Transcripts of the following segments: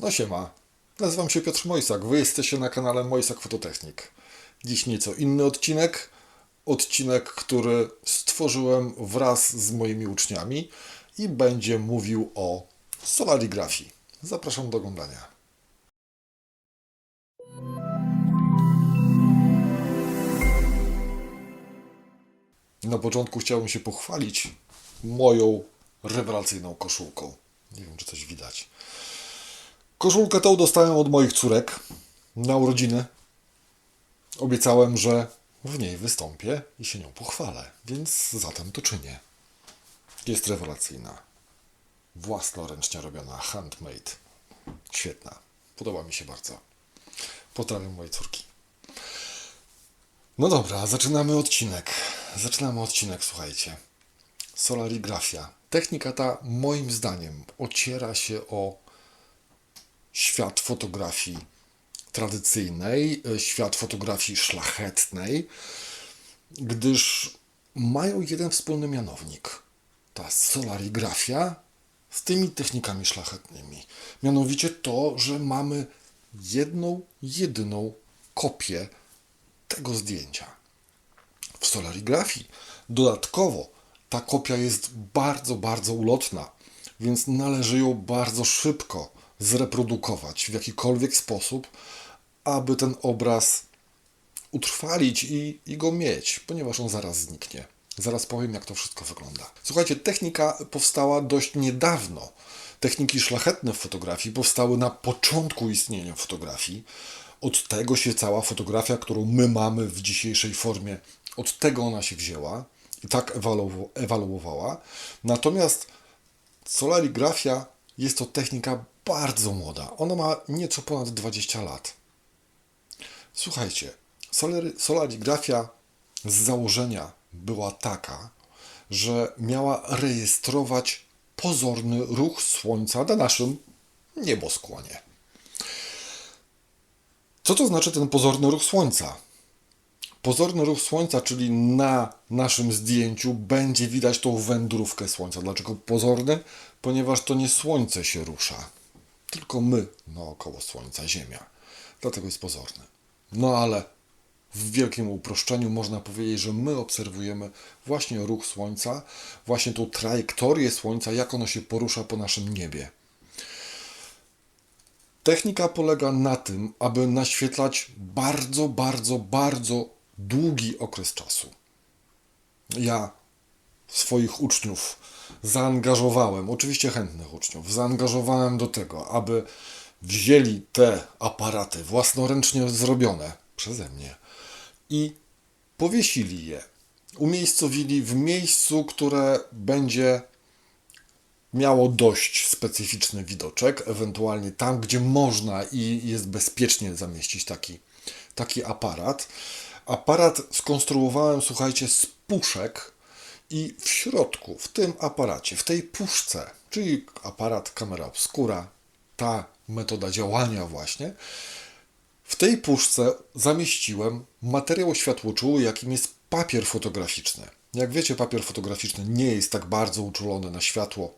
No siema, nazywam się Piotr Mojsak, wy jesteście na kanale Mojsak Fototechnik. Dziś nieco inny odcinek, odcinek, który stworzyłem wraz z moimi uczniami i będzie mówił o solarigrafii. Zapraszam do oglądania. Na początku chciałbym się pochwalić moją rewelacyjną koszulką. Nie wiem, czy coś widać. Koszulkę tą dostałem od moich córek na urodziny. Obiecałem, że w niej wystąpię i się nią pochwalę, więc zatem to czynię. Jest rewelacyjna. Własnoręcznie robiona, handmade. Świetna. Podoba mi się bardzo. Pozdrawiam moje córki. No dobra, zaczynamy odcinek. Zaczynamy odcinek, słuchajcie. Solarigrafia. Technika ta, moim zdaniem, ociera się o świat fotografii tradycyjnej, e, świat fotografii szlachetnej, gdyż mają jeden wspólny mianownik. Ta solarigrafia z tymi technikami szlachetnymi. Mianowicie to, że mamy jedną, jedyną kopię tego zdjęcia. W solarigrafii dodatkowo ta kopia jest bardzo, bardzo ulotna, więc należy ją bardzo szybko zreprodukować w jakikolwiek sposób, aby ten obraz utrwalić i, i go mieć, ponieważ on zaraz zniknie. Zaraz powiem, jak to wszystko wygląda. Słuchajcie, technika powstała dość niedawno. Techniki szlachetne w fotografii powstały na początku istnienia fotografii. Od tego się cała fotografia, którą my mamy w dzisiejszej formie, od tego ona się wzięła i tak ewaluowała. Natomiast solarigrafia jest to technika bardzo młoda. Ona ma nieco ponad 20 lat. Słuchajcie, solary, solarigrafia z założenia była taka, że miała rejestrować pozorny ruch Słońca na naszym nieboskłonie. Co to znaczy ten pozorny ruch Słońca? Pozorny ruch Słońca, czyli na naszym zdjęciu będzie widać tą wędrówkę Słońca. Dlaczego pozorny? Ponieważ to nie Słońce się rusza, tylko my naokoło Słońca, Ziemia. Dlatego jest pozorny. No ale w wielkim uproszczeniu można powiedzieć, że my obserwujemy właśnie ruch Słońca, właśnie tą trajektorię Słońca, jak ono się porusza po naszym niebie. Technika polega na tym, aby naświetlać bardzo, bardzo, bardzo długi okres czasu. Ja swoich uczniów zaangażowałem, oczywiście chętnych uczniów, zaangażowałem do tego, aby wzięli te aparaty własnoręcznie zrobione przeze mnie i powiesili je. Umiejscowili w miejscu, które będzie miało dość specyficzny widoczek, ewentualnie tam, gdzie można i jest bezpiecznie zamieścić taki, taki aparat. Aparat skonstruowałem, słuchajcie, z puszek i w środku, w tym aparacie, w tej puszce, czyli aparat kamera obscura, ta metoda działania właśnie, w tej puszce zamieściłem materiał światłoczuły, jakim jest papier fotograficzny. Jak wiecie, papier fotograficzny nie jest tak bardzo uczulony na światło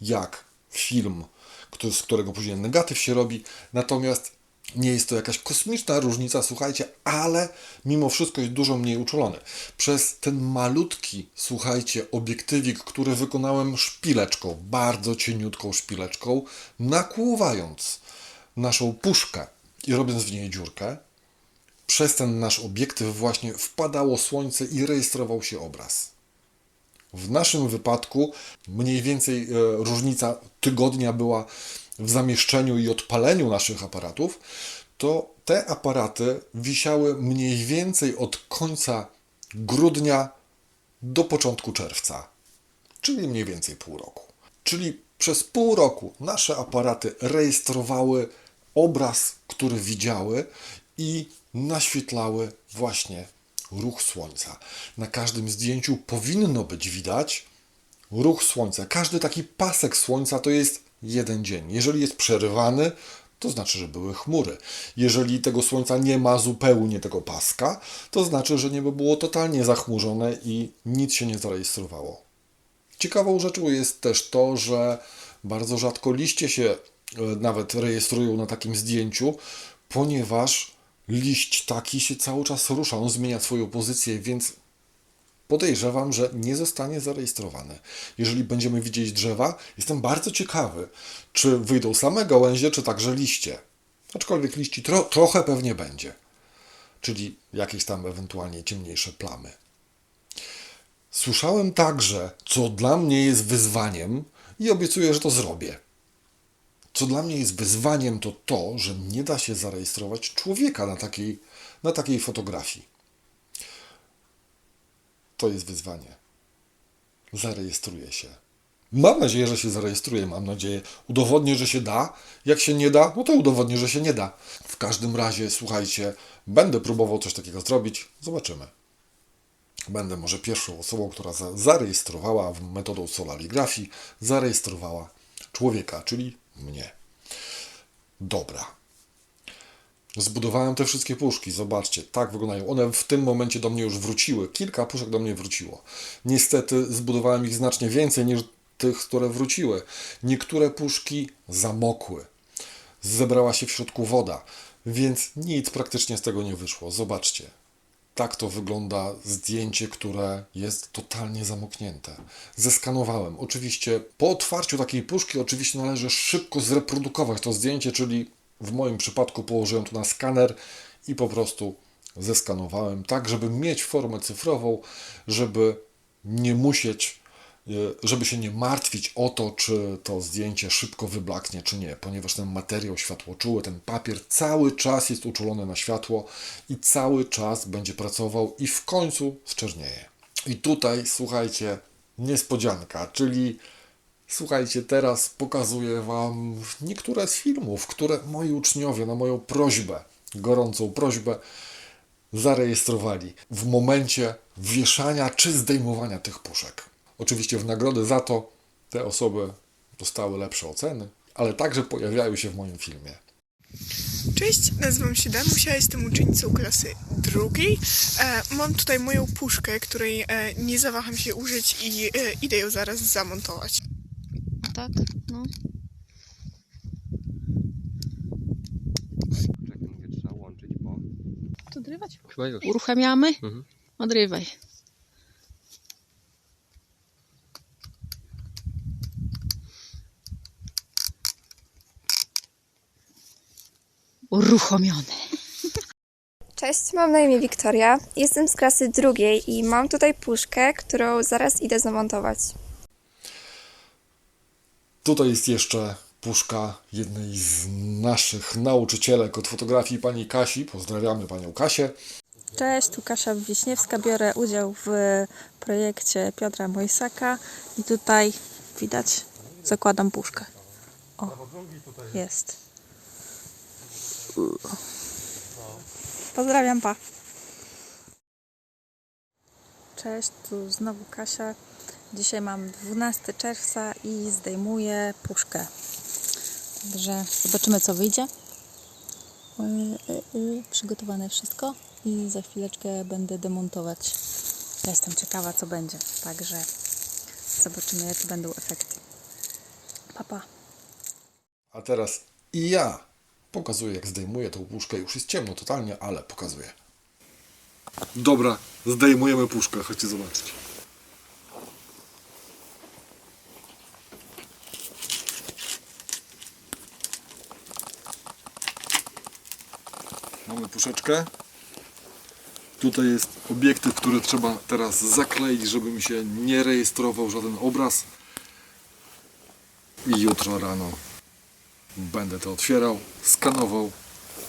jak film, z którego później negatyw się robi. Natomiast nie jest to jakaś kosmiczna różnica, słuchajcie, ale mimo wszystko jest dużo mniej uczulony. Przez ten malutki, słuchajcie, obiektywik, który wykonałem szpileczką, bardzo cieniutką szpileczką, nakłuwając naszą puszkę i robiąc w niej dziurkę, przez ten nasz obiektyw właśnie wpadało słońce i rejestrował się obraz. W naszym wypadku mniej więcej e, różnica tygodnia była w zamieszczeniu i odpaleniu naszych aparatów, to te aparaty wisiały mniej więcej od końca grudnia do początku czerwca, czyli mniej więcej pół roku. Czyli przez pół roku nasze aparaty rejestrowały obraz, który widziały i naświetlały właśnie ruch słońca. Na każdym zdjęciu powinno być widać ruch słońca. Każdy taki pasek słońca to jest jeden dzień. Jeżeli jest przerywany, to znaczy, że były chmury. Jeżeli tego słońca nie ma zupełnie tego paska, to znaczy, że niebo było totalnie zachmurzone i nic się nie zarejestrowało. Ciekawą rzeczą jest też to, że bardzo rzadko liście się e, nawet rejestrują na takim zdjęciu, ponieważ liść taki się cały czas rusza, on zmienia swoją pozycję, więc podejrzewam, że nie zostanie zarejestrowany. Jeżeli będziemy widzieć drzewa, jestem bardzo ciekawy, czy wyjdą same gałęzie, czy także liście. Aczkolwiek liści tro, trochę pewnie będzie, czyli jakieś tam ewentualnie ciemniejsze plamy. Słyszałem także, co dla mnie jest wyzwaniem i obiecuję, że to zrobię. Co dla mnie jest wyzwaniem, to to, że nie da się zarejestrować człowieka na takiej, na takiej fotografii. To jest wyzwanie. Zarejestruję się. Mam nadzieję, że się zarejestruję. Mam nadzieję, udowodnię, że się da. Jak się nie da, no to udowodnię, że się nie da. W każdym razie, słuchajcie, będę próbował coś takiego zrobić. Zobaczymy. Będę może pierwszą osobą, która za- zarejestrowała metodą solarigrafii, zarejestrowała człowieka, czyli mnie. Dobra. Zbudowałem te wszystkie puszki, zobaczcie, tak wyglądają. One w tym momencie do mnie już wróciły. Kilka puszek do mnie wróciło. Niestety zbudowałem ich znacznie więcej niż tych, które wróciły. Niektóre puszki zamokły. Zebrała się w środku woda, więc nic praktycznie z tego nie wyszło. Zobaczcie. Tak to wygląda zdjęcie, które jest totalnie zamoknięte. Zeskanowałem. Oczywiście po otwarciu takiej puszki oczywiście należy szybko zreprodukować to zdjęcie, czyli w moim przypadku położyłem to na skaner i po prostu zeskanowałem tak, żeby mieć formę cyfrową, żeby nie musieć, żeby się nie martwić o to, czy to zdjęcie szybko wyblaknie, czy nie, ponieważ ten materiał światłoczuły, ten papier cały czas jest uczulony na światło i cały czas będzie pracował i w końcu zczernieje. I tutaj, słuchajcie, niespodzianka, czyli Słuchajcie, teraz pokazuję Wam niektóre z filmów, które moi uczniowie na moją prośbę, gorącą prośbę, zarejestrowali w momencie wieszania czy zdejmowania tych puszek. Oczywiście w nagrodę za to te osoby dostały lepsze oceny, ale także pojawiają się w moim filmie. Cześć, nazywam się Danusia, jestem uczennicą klasy drugiej. E, mam tutaj moją puszkę, której e, nie zawaham się użyć i e, idę ją zaraz zamontować. Tak, no. Czekaj, mówię, trzeba łączyć, bo... To odrywać? Chyba już. Uruchamiamy? Mhm. Odrywaj. Uruchomione. Cześć, mam na imię Wiktoria. Jestem z klasy drugiej i mam tutaj puszkę, którą zaraz idę zamontować. Tutaj jest jeszcze puszka jednej z naszych nauczycielek od fotografii, pani Kasi. Pozdrawiamy panią Kasię. Cześć, tu Kasia Wiśniewska. Biorę udział w projekcie Piotra Mojsaka i tutaj widać, zakładam puszkę. O, jest. Pozdrawiam, pa. Cześć, tu znowu Kasia. Dzisiaj mam 12 czerwca i zdejmuję puszkę. Także zobaczymy, co wyjdzie. Y, y, y, Przygotowane wszystko i za chwileczkę będę demontować. Ja jestem ciekawa, co będzie. Także zobaczymy, jakie będą efekty. Papa. A teraz i ja pokazuję, jak zdejmuję tą puszkę. Już jest ciemno totalnie, ale pokazuję. Dobra, zdejmujemy puszkę. Chodźcie zobaczyć. Mamy puszeczkę. Tutaj jest obiektyw, który trzeba teraz zakleić, żeby mi się nie rejestrował żaden obraz. I jutro rano Będę to otwierał, skanował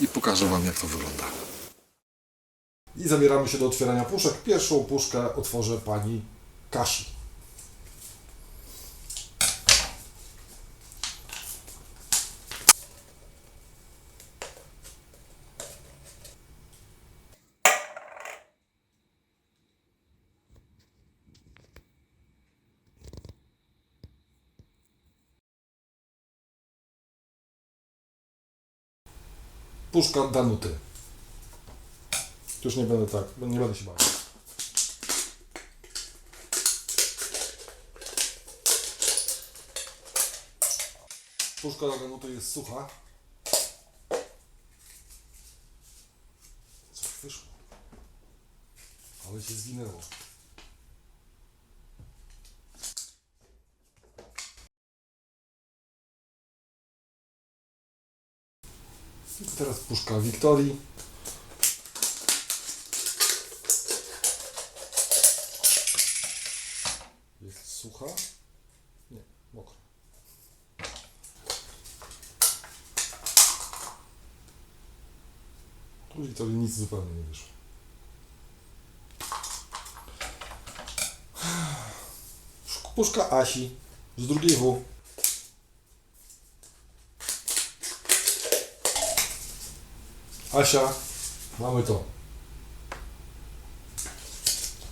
i pokażę Wam, jak to wygląda. I zabieramy się do otwierania puszek. Pierwszą puszkę otworzę pani Kasi. Puszka Danuty. Już nie będę tak, nie będę się bał. Puszka to jest sucha. Coś wyszło. Ale się zwinęło. Teraz puszka Wiktorii. Jest sucha? Nie, mokra. Tu Wiktorii nic zupełnie nie wyszło. Puszka Asi z drugiej W. Asia, mamy to.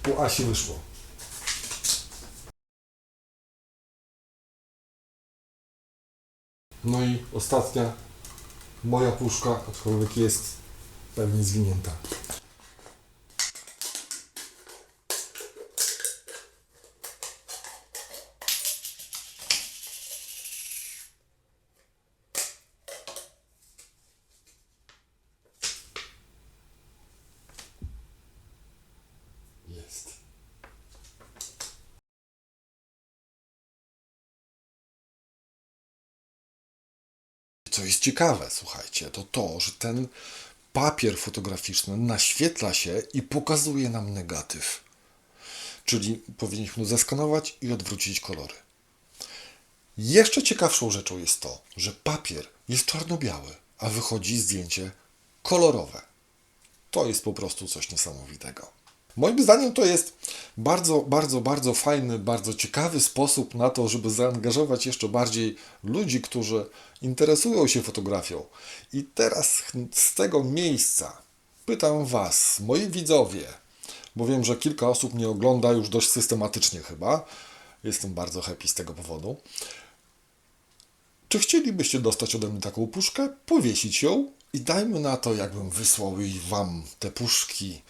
U Asi wyszło. No i ostatnia moja puszka, aczkolwiek jest pewnie zwinięta. Co jest ciekawe, słuchajcie, to to, że ten papier fotograficzny naświetla się i pokazuje nam negatyw. Czyli powinniśmy zeskanować i odwrócić kolory. Jeszcze ciekawszą rzeczą jest to, że papier jest czarno-biały, a wychodzi zdjęcie kolorowe. To jest po prostu coś niesamowitego. Moim zdaniem to jest bardzo, bardzo, bardzo fajny, bardzo ciekawy sposób na to, żeby zaangażować jeszcze bardziej ludzi, którzy interesują się fotografią. I teraz z tego miejsca pytam Was, moi widzowie, bo wiem, że kilka osób mnie ogląda już dość systematycznie chyba. Jestem bardzo happy z tego powodu. Czy chcielibyście dostać ode mnie taką puszkę, powiesić ją i dajmy na to, jakbym wysłał Wam te puszki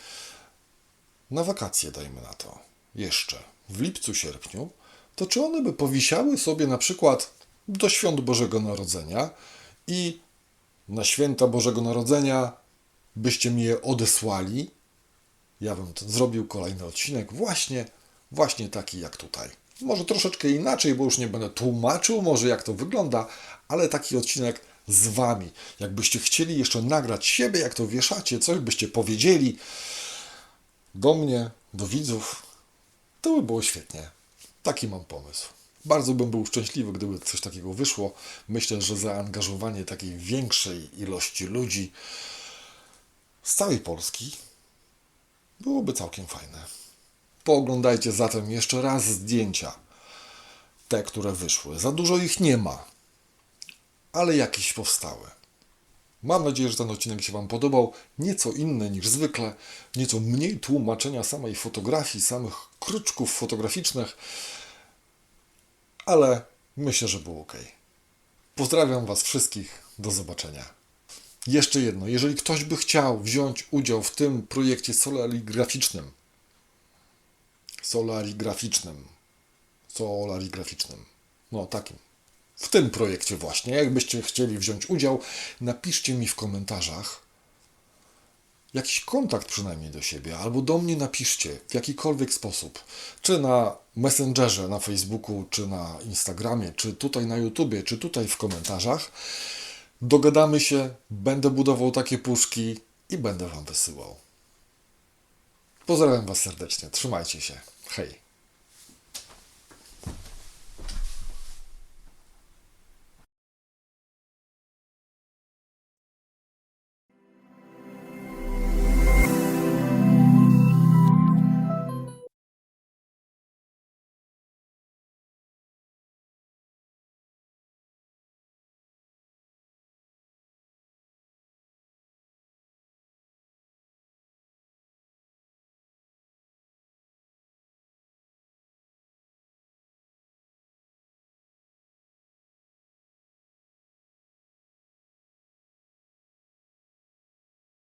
na wakacje, dajmy na to, jeszcze w lipcu, sierpniu, to czy one by powisiały sobie na przykład do świąt Bożego Narodzenia i na święta Bożego Narodzenia byście mi je odesłali? Ja bym zrobił kolejny odcinek właśnie, właśnie taki jak tutaj. Może troszeczkę inaczej, bo już nie będę tłumaczył może jak to wygląda, ale taki odcinek z Wami. Jakbyście chcieli jeszcze nagrać siebie, jak to wieszacie, coś byście powiedzieli, do mnie, do widzów, to by było świetnie. Taki mam pomysł. Bardzo bym był szczęśliwy, gdyby coś takiego wyszło. Myślę, że zaangażowanie takiej większej ilości ludzi z całej Polski byłoby całkiem fajne. Pooglądajcie zatem jeszcze raz zdjęcia. Te, które wyszły. Za dużo ich nie ma, ale jakieś powstały. Mam nadzieję, że ten odcinek się Wam podobał. Nieco inny niż zwykle, nieco mniej tłumaczenia samej fotografii, samych kruczków fotograficznych, ale myślę, że było ok. Pozdrawiam Was wszystkich. Do zobaczenia. Jeszcze jedno, jeżeli ktoś by chciał wziąć udział w tym projekcie solarigraficznym, solarigraficznym, solarigraficznym, no takim, w tym projekcie właśnie. Jakbyście chcieli wziąć udział, napiszcie mi w komentarzach jakiś kontakt przynajmniej do siebie, albo do mnie napiszcie w jakikolwiek sposób. Czy na Messengerze, na Facebooku, czy na Instagramie, czy tutaj na YouTubie, czy tutaj w komentarzach. Dogadamy się, będę budował takie puszki i będę Wam wysyłał. Pozdrawiam Was serdecznie, trzymajcie się. Hej.